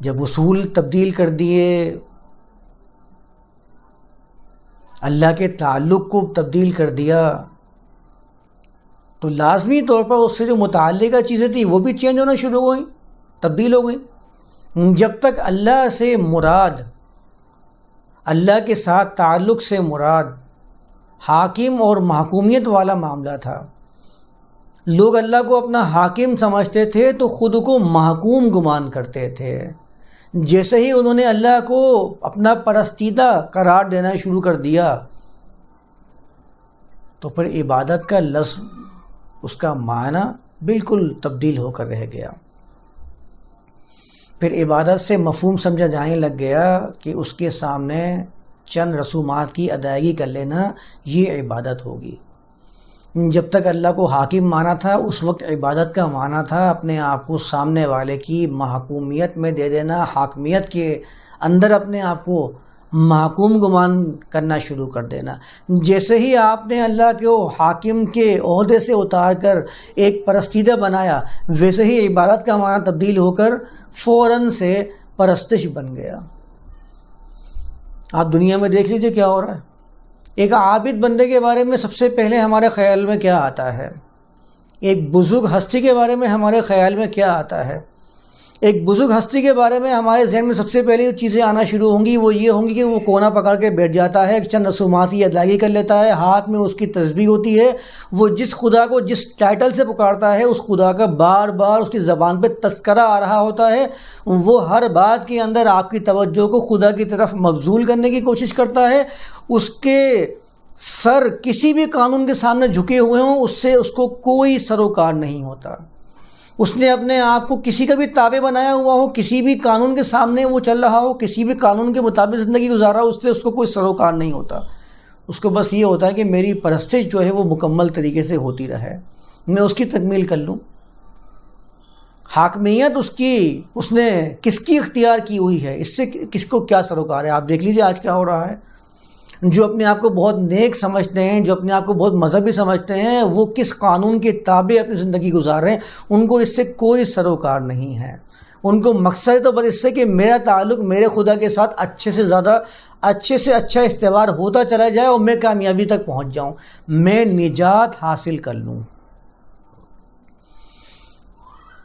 جب اصول تبدیل کر دیے، اللہ کے تعلق کو تبدیل کر دیا، تو لازمی طور پر اس سے جو متعلقہ چیزیں تھیں وہ بھی چینج ہونا شروع ہو گئیں تبدیل ہو گئیں۔ جب تک اللہ سے مراد، اللہ کے ساتھ تعلق سے مراد حاکم اور محکومیت والا معاملہ تھا۔ لوگ اللہ کو اپنا حاکم سمجھتے تھے تو خود کو محکوم گمان کرتے تھے۔ جیسے ہی انہوں نے اللہ کو اپنا پرستیدہ قرار دینا شروع کر دیا، تو پھر عبادت کا لفظ اس کا معنی بالکل تبدیل ہو کر رہ گیا۔ پھر عبادت سے مفہوم سمجھا جانے لگ گیا کہ اس کے سامنے چند رسومات کی ادائیگی کر لینا یہ عبادت ہوگی۔ جب تک اللہ کو حاکم مانا تھا، اس وقت عبادت کا معنی تھا اپنے آپ کو سامنے والے کی محکومیت میں دے دینا، حاکمیت کے اندر اپنے آپ کو محکوم گمان کرنا شروع کر دینا۔ جیسے ہی آپ نے اللہ کو حاکم کے عہدے سے اتار کر ایک پرستیدہ بنایا، ویسے ہی عبادت کا معنی تبدیل ہو کر فوراً سے پرستش بن گیا۔ آپ دنیا میں دیکھ لیجیے کیا ہو رہا ہے۔ ایک عابد بندے کے بارے میں سب سے پہلے ہمارے خیال میں کیا آتا ہے؟ ایک بزرگ ہستی کے بارے میں ہمارے خیال میں کیا آتا ہے؟ ایک بزرگ ہستی کے بارے میں ہمارے ذہن میں سب سے پہلے جو چیزیں آنا شروع ہوں گی، وہ یہ ہوں گی کہ وہ کونا پکڑ کے بیٹھ جاتا ہے، ایک چند رسومات کی ادائیگی کر لیتا ہے، ہاتھ میں اس کی تصویر ہوتی ہے، وہ جس خدا کو جس ٹائٹل سے پکارتا ہے، اس خدا کا بار بار اس کی زبان پہ تذکرہ آ رہا ہوتا ہے۔ وہ ہر بات کے اندر آپ کی توجہ کو خدا کی طرف مبزول کرنے کی کوشش کرتا ہے۔ اس کے سر کسی بھی قانون کے سامنے جھکے ہوئے ہوں، اس سے اس کو کوئی سروکار نہیں ہوتا۔ اس نے اپنے آپ کو کسی کا بھی تابع بنایا ہوا ہو، کسی بھی قانون کے سامنے وہ چل رہا ہو، کسی بھی قانون کے مطابق زندگی گزارا ہو اس سے اس کو کوئی سروکار نہیں ہوتا۔ اس کو بس یہ ہوتا ہے کہ میری پرستش جو ہے وہ مکمل طریقے سے ہوتی رہے۔ میں اس کی تکمیل کر لوں۔ حاکمیت اس کی، اس نے کس کی اختیار کی ہوئی ہے؟ اس سے کس کو کیا سروکار ہے؟ آپ دیکھ لیجیے آج کیا ہو رہا ہے۔ جو اپنے آپ کو بہت نیک سمجھتے ہیں، جو اپنے آپ کو بہت مذہبی سمجھتے ہیں، وہ کس قانون کے تابع اپنی زندگی گزار رہے ہیں؟ ان کو اس سے کوئی سروکار نہیں ہے۔ ان کو مقصد تو بس اس سے کہ میرا تعلق میرے خدا کے ساتھ اچھے سے زیادہ، اچھے سے اچھا استوار ہوتا چلا جائے اور میں کامیابی تک پہنچ جاؤں۔ میں نجات حاصل کر لوں۔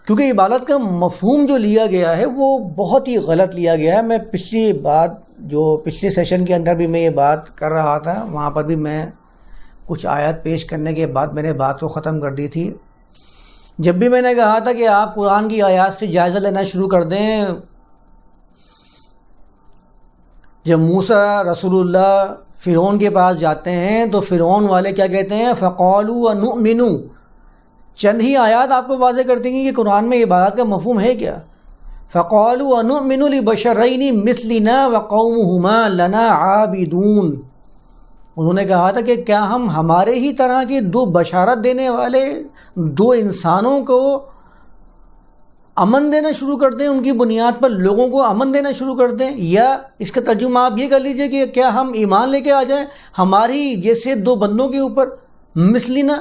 کیونکہ عبادت کا مفہوم جو لیا گیا ہے، وہ بہت ہی غلط لیا گیا ہے۔ میں پچھلی بات جو پچھلے سیشن کے اندر بھی میں یہ بات کر رہا تھا، وہاں پر بھی میں کچھ آیات پیش کرنے کے بعد میں نے بات کو ختم کر دی تھی۔ جب بھی میں نے کہا تھا کہ آپ قرآن کی آیات سے جائزہ لینا شروع کر دیں، جب موسا رسول اللہ فرعون کے پاس جاتے ہیں تو فرعون والے کیا کہتے ہیں؟ فقولو نؤمنو چند ہی آیات آپ کو واضح کر دیں کہ قرآن میں یہ بات کا مفہوم ہے کیا؟ فقول ونؤمن لبشرین مثلنا وقومهما لنا عابدون۔ انہوں نے کہا تھا کہ کیا ہم ہمارے ہی طرح کے دو بشارت دینے والے دو انسانوں کو امن دینا شروع کر دیں، ان کی بنیاد پر لوگوں کو امن دینا شروع کر دیں؟ یا اس کا ترجمہ آپ یہ کر لیجیے کہ کیا ہم ایمان لے کے آ جائیں ہماری جیسے دو بندوں کے اوپر مثلنا؟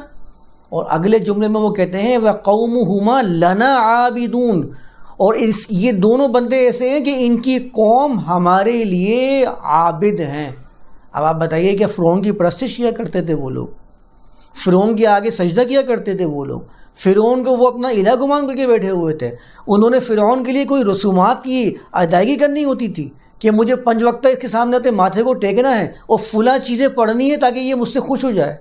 اور اگلے جملے میں وہ کہتے ہیں وہ قوم ہما لنا عابدون۔ اور اس یہ دونوں بندے ایسے ہیں کہ ان کی قوم ہمارے لیے عابد ہیں۔ اب آپ بتائیے کہ فرعون کی پرستش کیا کرتے تھے وہ لوگ؟ فرعون کے آگے سجدہ کیا کرتے تھے وہ لوگ؟ فرعون کو وہ اپنا الہ گمان کر کے بیٹھے ہوئے تھے۔ انہوں نے فرعون کے لیے کوئی رسومات کی ادائیگی کرنی ہوتی تھی کہ مجھے پنج وقتہ اس کے سامنے اپنے ماتھے کو ٹیکنا ہے اور فلاں چیزیں پڑھنی ہے تاکہ یہ مجھ سے خوش ہو جائے۔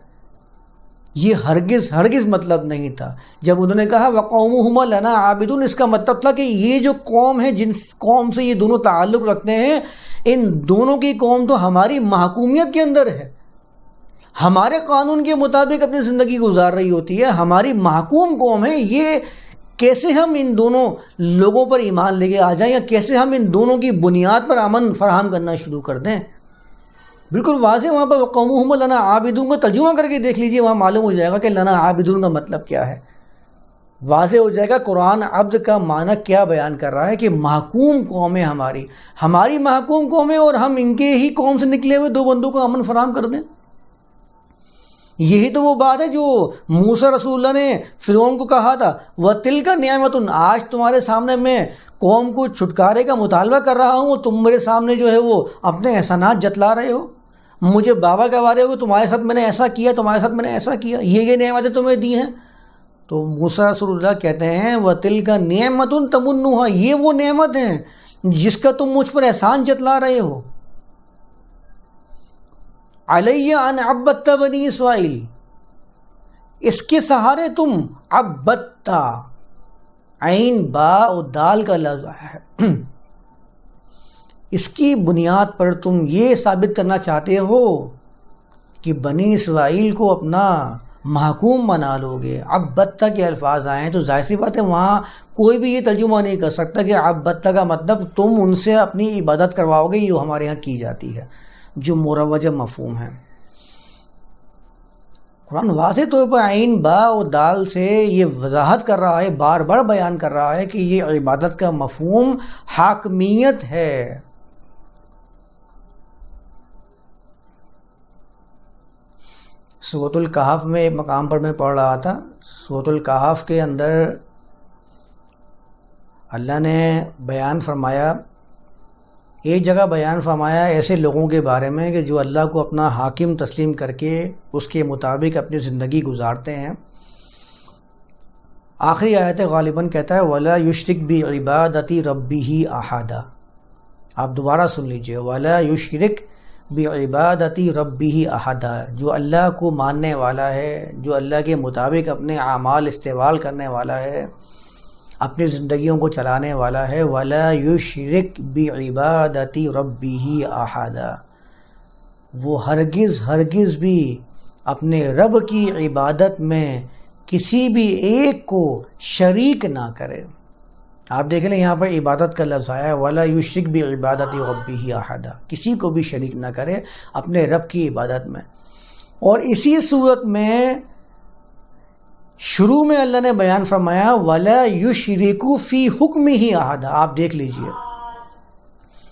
یہ ہرگز ہرگز مطلب نہیں تھا۔ جب انہوں نے کہا وقوم لنا عابدون، اس کا مطلب تھا کہ یہ جو قوم ہے، جن قوم سے یہ دونوں تعلق رکھتے ہیں، ان دونوں کی قوم تو ہماری محکومیت کے اندر ہے۔ ہمارے قانون کے مطابق اپنی زندگی گزار رہی ہوتی ہے۔ ہماری محکوم قوم ہے۔ یہ کیسے ہم ان دونوں لوگوں پر ایمان لے کے آ جائیں یا کیسے ہم ان دونوں کی بنیاد پر امن فراہم کرنا شروع کر دیں؟ بالکل واضح وہاں پر قوم لنا عابدون کو ترجمہ کر کے دیکھ لیجیے، وہاں معلوم ہو جائے گا کہ لنا عابدون کا مطلب کیا ہے۔ واضح ہو جائے گا قرآن عبد کا معنی کیا بیان کر رہا ہے کہ محکوم قوم ہے ہماری۔ ہماری محکوم قوم ہے اور ہم ان کے ہی قوم سے نکلے ہوئے دو بندوں کو امن فراہم کر دیں۔ یہی تو وہ بات ہے جو موسا رسول اللہ نے فرعون کو کہا تھا وہ تل کا نعمت آج تمہارے سامنے میں قوم کو چھٹکارے کا مطالبہ کر رہا ہوں، تم میرے سامنے جو ہے وہ اپنے احسانات جتلا رہے ہو۔ مجھے بابا کہوا رہے ہو کہ تمہارے ساتھ میں نے ایسا کیا، تمہارے ساتھ میں نے ایسا کیا، یہ یہ نعمتیں تمہیں دی ہیں؟ تو موسا رسول اللہ کہتے ہیں وہ تل کا نعمت تمنوہ یہ وہ نعمت ہیں جس کا تم مجھ پر احسان جتلا رہے ہو۔ علیہ ان ابت بنی اسرائیل اس کے سہارے تم ابتا عین با و دال کا لفظ ہے۔ اس کی بنیاد پر تم یہ ثابت کرنا چاہتے ہو کہ بنی اسرائیل کو اپنا محکوم بنا لو گے اب بتہ کے الفاظ آئیں تو ظاہر سی بات ہے وہاں کوئی بھی یہ ترجمہ نہیں کر سکتا کہ اب بتہ کا مطلب تم ان سے اپنی عبادت کرواؤ گے جو ہمارے یہاں کی جاتی ہے، جو مروجہ مفہوم ہے۔ قرآن واضح طور پر عین با و دال سے یہ وضاحت کر رہا ہے، بار بار بیان کر رہا ہے کہ یہ عبادت کا مفہوم حاکمیت ہے۔ سوت القحف میں ایک مقام پر میں پڑھ رہا تھا۔ سوت القحف کے اندر اللہ نے بیان فرمایا، ایک جگہ بیان فرمایا ایسے لوگوں کے بارے میں کہ جو اللہ کو اپنا حاکم تسلیم کر کے اس کے مطابق اپنی زندگی گزارتے ہیں۔ آخری آیت غالباً کہتا ہے، ولا یشرک بھی عبادتی ربی ہی احادہ آپ دوبارہ سن لیجیے، ولا یشرک بھی عبادتی ربی ہی احادہ جو اللہ کو ماننے والا ہے، جو اللہ کے مطابق اپنے اعمال استعمال کرنے والا ہے، اپنی زندگیوں کو چلانے والا ہے، ولا یشرک بعبادتی ربی ہی احادہ وہ ہرگز ہرگز بھی اپنے رب کی عبادت میں کسی بھی ایک کو شریک نہ کرے۔ آپ دیکھ لیں یہاں پر عبادت کا لفظ آیا ہے، ولا یشرک بھی عبادت ربی ہی احادہ کسی کو بھی شریک نہ کرے اپنے رب کی عبادت میں۔ اور اسی صورت میں شروع میں اللہ نے بیان فرمایا، ولا یو شریکو فی حکم ہی احدہ آپ دیکھ لیجیے۔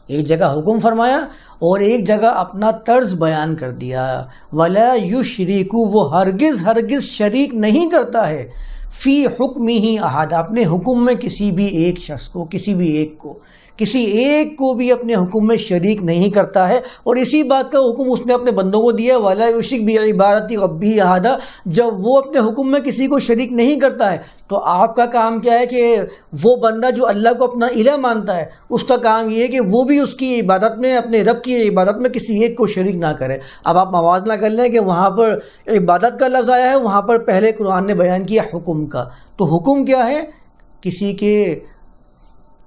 ایک جگہ حکم فرمایا اور ایک جگہ اپنا طرز بیان کر دیا۔ ولا یو شریکو وہ ہرگز ہرگز شریک نہیں کرتا ہے۔ فی حکم ہی احادہ، اپنے حکم میں کسی بھی ایک شخص کو، کسی بھی ایک کو۔ کسی ایک کو بھی اپنے حکم میں شریک نہیں کرتا ہے اور اسی بات کا حکم اس نے اپنے بندوں کو دیا والا عشق بھی عبارتی غبی احادہ جب وہ اپنے حکم میں کسی کو شریک نہیں کرتا ہے، تو آپ کا کام کیا ہے کہ وہ بندہ جو اللہ کو اپنا الہ مانتا ہے، اس کا کام یہ ہے کہ وہ بھی اس کی عبادت میں، اپنے رب کی عبادت میں کسی ایک کو شریک نہ کرے۔ اب آپ موازنہ کر لیں کہ وہاں پر عبادت کا لفظ آیا ہے، وہاں پر پہلے قرآن نے بیان کیا حکم کا۔ تو حکم کیا ہے؟ کسی کے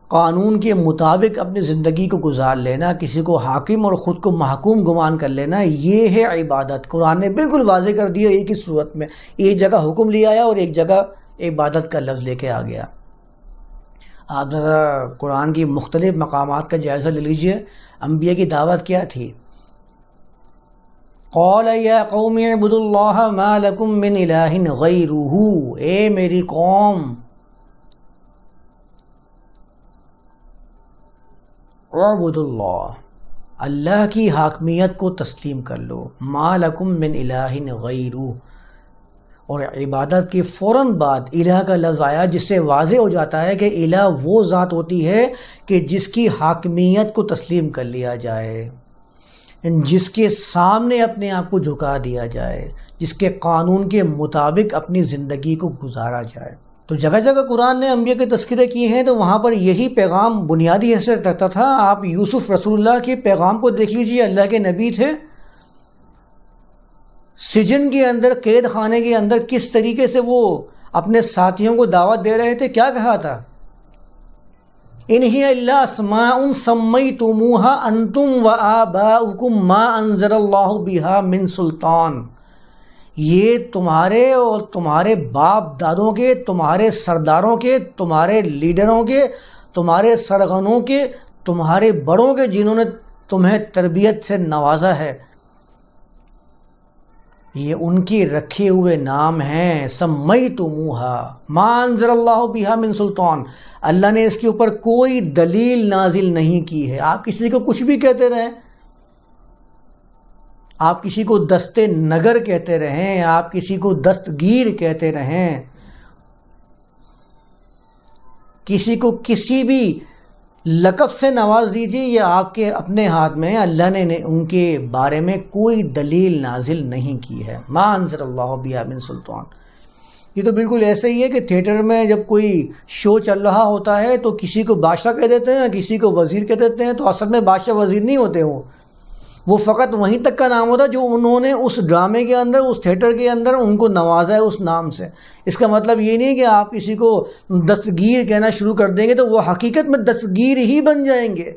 قانون کے مطابق اپنی زندگی کو گزار لینا، کسی کو حاکم اور خود کو محکوم گمان کر لینا، یہ ہے عبادت۔ قرآن نے بالکل واضح کر دیا ایک ہی صورت میں، ایک جگہ حکم لے آیا اور ایک جگہ عبادت کا لفظ لے کے آ گیا۔ آپ ذرا قرآن کی مختلف مقامات کا جائزہ لے لیجیے۔ انبیاء کی دعوت کیا تھی؟ قول یا قوم عبد اللہ ما لکم من الہ غیرہ۔ اے میری قوم عبد اللہ اللہ کی حاکمیت کو تسلیم کر لو۔ ما لکم من الہ غیرو اور عبادت کے فوراً بعد الہ کا لفظ آیا، جس سے واضح ہو جاتا ہے کہ الہ وہ ذات ہوتی ہے کہ جس کی حاکمیت کو تسلیم کر لیا جائے۔ یعنی جس کے سامنے اپنے آپ کو جھکا دیا جائے، جس کے قانون کے مطابق اپنی زندگی کو گزارا جائے۔ تو جگہ جگہ قرآن نے انبیاء کے تذکرے کیے ہیں تو وہاں پر یہی پیغام بنیادی حیثیت رکھتا تھا۔ آپ یوسف رسول اللہ کے پیغام کو دیکھ لیجیے، اللہ کے نبی تھے۔ سجن کے اندر، قید خانے کے اندر کس طریقے سے وہ اپنے ساتھیوں کو دعوت دے رہے تھے، کیا کہا تھا؟ انہی اللہ اسماء سمئی تموہا انتم و آبا ما انضر اللہ بہا من سلطان۔ یہ تمہارے اور تمہارے باپ دادوں کے، تمہارے سرداروں کے، تمہارے لیڈروں کے، تمہارے سرغنوں کے، تمہارے بڑوں کے جنہوں نے تمہیں تربیت سے نوازا ہے۔ یہ ان کی رکھے ہوئے نام ہیں۔ سمئی تو منہا مانضر اللہ بہا من سلطان۔ اللہ نے اس کے اوپر کوئی دلیل نازل نہیں کی ہے۔ آپ کسی کو کچھ بھی کہتے رہیں آپ کسی کو دست نگر کہتے رہیں، آپ کسی کو دستگیر کہتے رہیں، کسی کو کسی بھی لقب سے نواز دیجیے یہ آپ کے اپنے ہاتھ میں اللہ نے ان کے بارے میں کوئی دلیل نازل نہیں کی ہے۔ ما انصر اللہ بیا بن سلطان۔ یہ تو بالکل ایسا ہی ہے کہ تھیٹر میں جب کوئی شو چل رہا ہوتا ہے تو کسی کو بادشاہ کہہ دیتے ہیں، کسی کو وزیر کہہ دیتے ہیں، تو اصل میں بادشاہ وزیر نہیں ہوتے وہ۔ وہ فقط وہیں تک کا نام ہوتا جو انہوں نے اس ڈرامے کے اندر، اس تھیٹر کے اندر ان کو نوازا ہے اس نام سے۔ اس کا مطلب یہ نہیں کہ آپ کسی کو دستگیر کہنا شروع کر دیں گے تو وہ حقیقت میں دستگیر ہی بن جائیں گے۔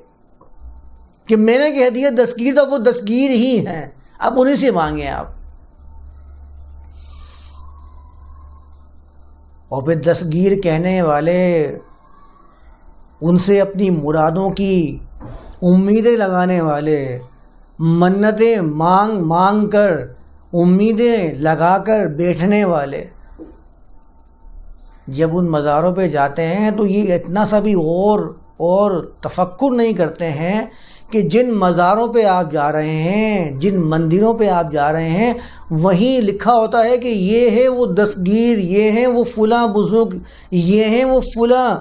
کہ میں نے کہہ دیا دستگیر تو وہ دستگیر ہی ہیں۔ اب انہیں سے مانگیں آپ۔ اور پھر دستگیر کہنے والے ان سے اپنی مرادوں کی امیدیں لگانے والے منتیں مانگ مانگ کر، امیدیں لگا کر بیٹھنے والے۔ جب ان مزاروں پہ جاتے ہیں تو یہ اتنا سا بھی اور اور تفکر نہیں کرتے ہیں کہ جن مزاروں پہ آپ جا رہے ہیں، جن مندروں پہ آپ جا رہے ہیں، وہیں لکھا ہوتا ہے کہ یہ ہے وہ دستگیر، یہ ہیں وہ فلاں بزرگ، یہ ہیں وہ فلاں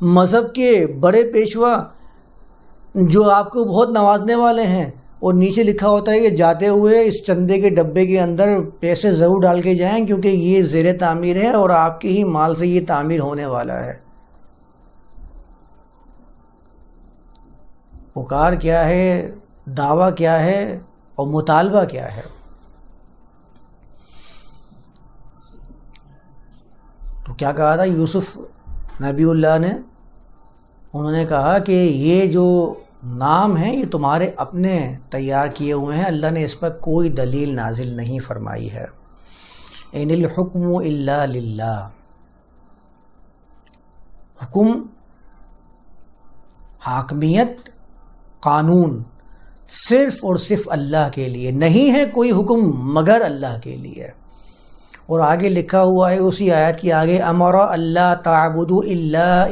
مذہب کے بڑے پیشوا۔ جو آپ کو بہت نوازنے والے ہیں اور نیچے لکھا ہوتا ہے کہ جاتے ہوئے اس چندے کے ڈبے کے اندر پیسے ضرور ڈال کے جائیں کیونکہ یہ زیر تعمیر ہے اور آپ کے ہی مال سے یہ تعمیر ہونے والا ہے۔ پکار کیا ہے، دعویٰ کیا ہے اور مطالبہ کیا ہے۔ تو کیا کہا تھا؟ یوسف نبی اللہ نے، انہوں نے کہا کہ یہ جو نام ہیں، یہ تمہارے اپنے تیار کیے ہوئے ہیں۔ اللہ نے اس پر کوئی دلیل نازل نہیں فرمائی ہے۔ ان الحکم اللہ للہ۔ حکم، حاکمیت، قانون صرف اور صرف اللہ کے لیے۔ نہیں ہے کوئی حکم مگر اللہ کے لیے۔ اور آگے لکھا ہوا ہے، اسی آیت کی آگے، امر اللہ تعبد اللہ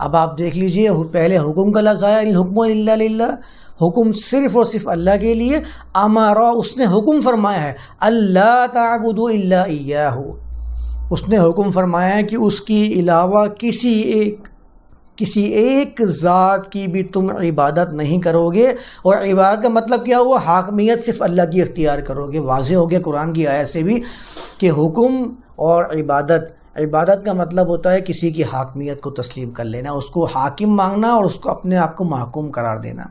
اب آپ دیکھ لیجیے پہلے حکم کا لفظ آیا الحکم اللہ للہ حکم صرف اور صرف اللہ کے لیے، امارا اس نے حکم فرمایا ہے، اللہ تعبد اللہ اس نے حکم فرمایا ہے کہ اس کی علاوہ کسی ایک کسی ایک ذات کی بھی تم عبادت نہیں کرو گے۔ اور عبادت کا مطلب کیا ہوا؟ حاکمیت صرف اللہ کی اختیار کرو گے۔ واضح ہو گیا قرآن کی آیت سے بھی کہ حکم اور عبادت عبادت کا مطلب ہوتا ہے کسی کی حاکمیت کو تسلیم کر لینا، اس کو حاکم مانگنا اور اس کو اپنے آپ کو محکوم قرار دینا۔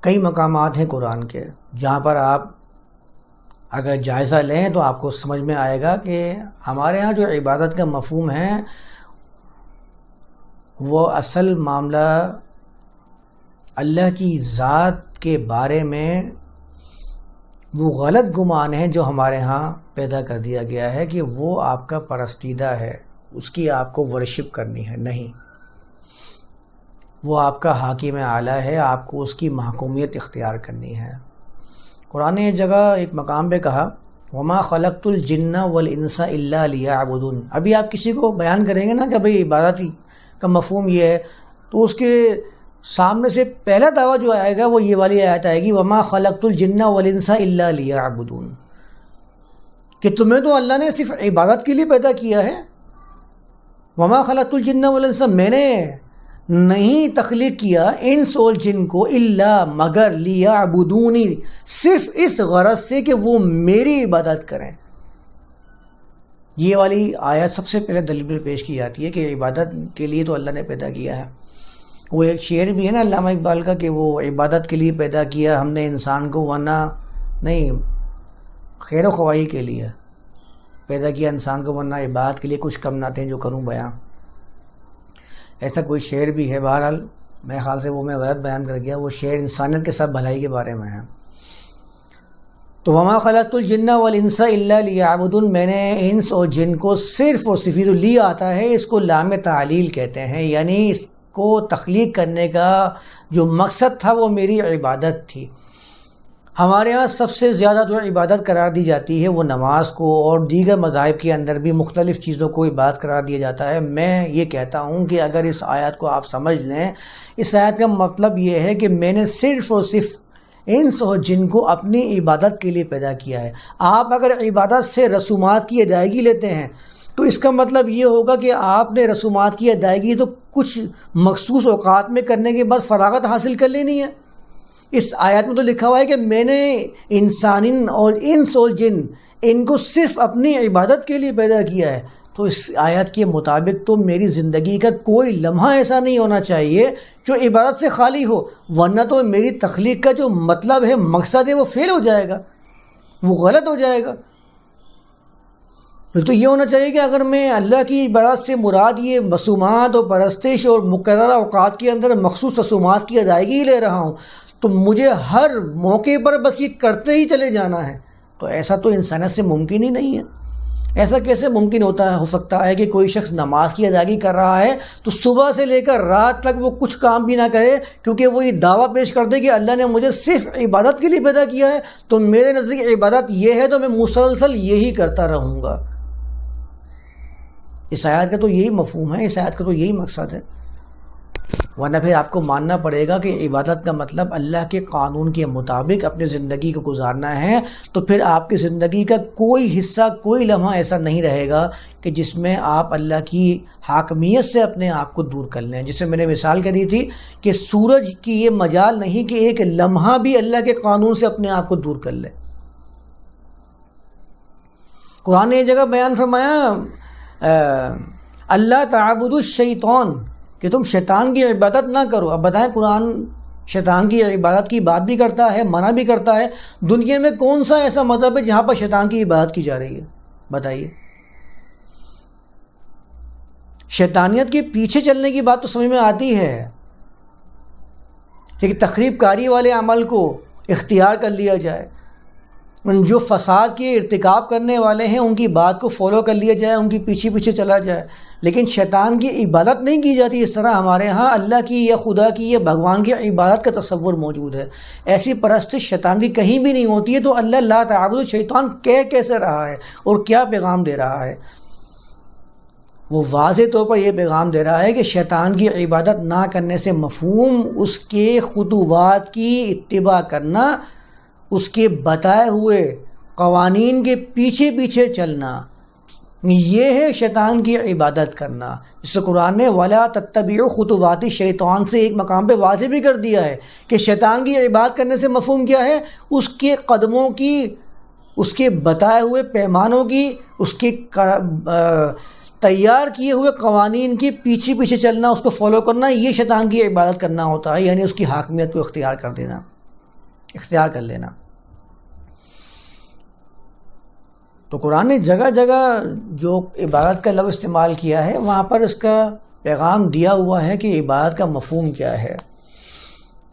کئی مقامات ہیں قرآن کے جہاں پر آپ اگر جائزہ لیں تو آپ کو سمجھ میں آئے گا کہ ہمارے ہاں جو عبادت کا مفہوم ہے، وہ اصل معاملہ اللہ کی ذات کے بارے میں وہ غلط گمان ہیں جو ہمارے ہاں پیدا کر دیا گیا ہے کہ وہ آپ کا پرستیدہ ہے، اس کی آپ کو ورشپ کرنی ہے، نہیں۔ وہ آپ کا حاکم اعلیٰ ہے، آپ کو اس کی محکومیت اختیار کرنی ہے۔ قرآن نے جگہ، ایک مقام پہ کہا، وما خلقت الجن والانس الا ليعبدون۔ ابھی آپ کسی کو بیان کریں گے نا کہ بھئی عبادت کا مفہوم یہ ہے، تو اس کے سامنے سے پہلا دعویٰ جو آئے گا وہ یہ والی آیت آئے گی، وما خلقت الجن والانس الا ليعبدون۔ کہ تمہیں تو اللہ نے صرف عبادت کے لیے پیدا کیا ہے۔ وما خلقت الجن والانس میں نے نہیں تخلیق کیا ان سول جن کو اللہ مگر لیا بدونی صرف اس غرض سے کہ وہ میری عبادت کریں۔ یہ والی آیت سب سے پہلے دلیل پیش کی جاتی ہے کہ عبادت کے لیے تو اللہ نے پیدا کیا ہے۔ وہ ایک شعر بھی ہے نا علامہ اقبال کا کہ وہ عبادت کے لیے پیدا کیا ہم نے انسان کو، ورنہ نہیں، خیر و خواہی کے لیے پیدا کیا انسان کو، ورنہ عبادت کے لیے کچھ کم نہ تھے جو کروں بیاں۔ ایسا کوئی شعر بھی ہے بہرحال، میرے خیال سے وہ میں غلط بیان کر گیا، وہ شعر انسانیت کے ساتھ بھلائی کے بارے میں ہے۔ تو وما خلط الجن والانس اللہ لیعبدون میں نے انس اور جن کو صرف اور صفیر لی آتا ہے، اس کو لام تعلیل کہتے ہیں یعنی اس کو تخلیق کرنے کا جو مقصد تھا وہ میری عبادت تھی۔ ہمارے ہاں سب سے زیادہ جو عبادت قرار دی جاتی ہے وہ نماز کو اور دیگر مذاہب کے اندر بھی مختلف چیزوں کو عبادت قرار دیا جاتا ہے۔ میں یہ کہتا ہوں کہ اگر اس آیت کو آپ سمجھ لیں، اس آیت کا مطلب یہ ہے کہ میں نے صرف اور صرف انس اور جن کو اپنی عبادت کے لیے پیدا کیا ہے۔ آپ اگر عبادت سے رسومات کی ادائیگی لیتے ہیں تو اس کا مطلب یہ ہوگا کہ آپ نے رسومات کی ادائیگی تو کچھ مخصوص اوقات میں کرنے کے بعد فراغت حاصل کر لینی ہے۔ اس آیات میں تو لکھا ہوا ہے کہ میں نے انسان اور انس اور جن، ان کو صرف اپنی عبادت کے لیے پیدا کیا ہے۔ تو اس آیت کے مطابق تو میری زندگی کا کوئی لمحہ ایسا نہیں ہونا چاہیے جو عبادت سے خالی ہو، ورنہ تو میری تخلیق کا جو مطلب ہے، مقصد ہے، وہ فیل ہو جائے گا، وہ غلط ہو جائے گا۔ پھر تو یہ ہونا چاہیے کہ اگر میں اللہ کی عبادت سے مراد یہ مصومات اور پرستش اور مقررہ اوقات کے اندر مخصوص رسومات کی ادائیگی لے رہا ہوں، تو مجھے ہر موقع پر بس یہ کرتے ہی چلے جانا ہے۔ تو ایسا تو انسانیت سے ممکن ہی نہیں ہے۔ ایسا کیسے ممکن ہوتا ہے؟ ہو سکتا ہے کہ کوئی شخص نماز کی ادائیگی کر رہا ہے تو صبح سے لے کر رات تک وہ کچھ کام بھی نہ کرے، کیونکہ وہ یہ دعویٰ پیش کر دے کہ اللہ نے مجھے صرف عبادت کے لیے پیدا کیا ہے۔ تو میرے نزدیک عبادت یہ ہے تو میں مسلسل یہی کرتا رہوں گا۔ اس آیات کا تو یہی مفہوم ہے، اس آیات کا تو یہی مقصد ہے۔ ورنہ پھر آپ کو ماننا پڑے گا کہ عبادت کا مطلب اللہ کے قانون کے مطابق اپنی زندگی کو گزارنا ہے، تو پھر آپ کی زندگی کا کوئی حصہ، کوئی لمحہ ایسا نہیں رہے گا کہ جس میں آپ اللہ کی حاکمیت سے اپنے آپ کو دور کر لیں۔ جسے میں نے مثال کری تھی کہ سورج کی یہ مجال نہیں کہ ایک لمحہ بھی اللہ کے قانون سے اپنے آپ کو دور کر لیں قرآن نے یہ جگہ بیان فرمایا اللہ تعبد الشیطان، کہ تم شیطان کی عبادت نہ کرو۔ اب بتائیں قرآن شیطان کی عبادت کی بات بھی کرتا ہے، منع بھی کرتا ہے۔ دنیا میں کون سا ایسا مذہب ہے جہاں پر شیطان کی عبادت کی جا رہی ہے؟ بتائیے۔ شیطانیت کے پیچھے چلنے کی بات تو سمجھ میں آتی ہے۔ کہ تقریب کاری والے عمل کو اختیار کر لیا جائے۔ جو فساد کے ارتکاب کرنے والے ہیں، ان کی بات کو فالو کر لیا جائے، ان کی پیچھے پیچھے چلا جائے۔ لیکن شیطان کی عبادت نہیں کی جاتی اس طرح ہمارے ہاں اللہ کی یا خدا کی یا بھگوان کی عبادت کا تصور موجود ہے۔ ایسی پرست شیطان کی کہیں بھی نہیں ہوتی ہے تو اللہ اللہ تعبد شیطان کہہ کیسے رہا ہے اور کیا پیغام دے رہا ہے؟ وہ واضح طور پر یہ پیغام دے رہا ہے کہ شیطان کی عبادت نہ کرنے سے مفہوم، اس کے خطوات کی اتباع کرنا اس کے بتائے ہوئے قوانین کے پیچھے پیچھے چلنا۔ یہ ہے شیطان کی عبادت کرنا۔ جس قرآن نے ولا تتبی و خطواتی شیطان سے ایک مقام پہ واضح بھی کر دیا ہے کہ شیطان کی عبادت کرنے سے مفہوم کیا ہے۔ اس کے قدموں کی، اس کے بتائے ہوئے پیمانوں کی، اس کے تیار کیے ہوئے قوانین کے پیچھے پیچھے چلنا، اس کو فالو کرنا، یہ شیطان کی عبادت کرنا ہوتا ہے یعنی اس کی حاکمیت کو اختیار کر دینا، اختیار کر لینا۔ تو قرآن نے جگہ جگہ جو عبادت کا لفظ استعمال کیا ہے، وہاں پر اس کا پیغام دیا ہوا ہے کہ عبادت کا مفہوم کیا ہے۔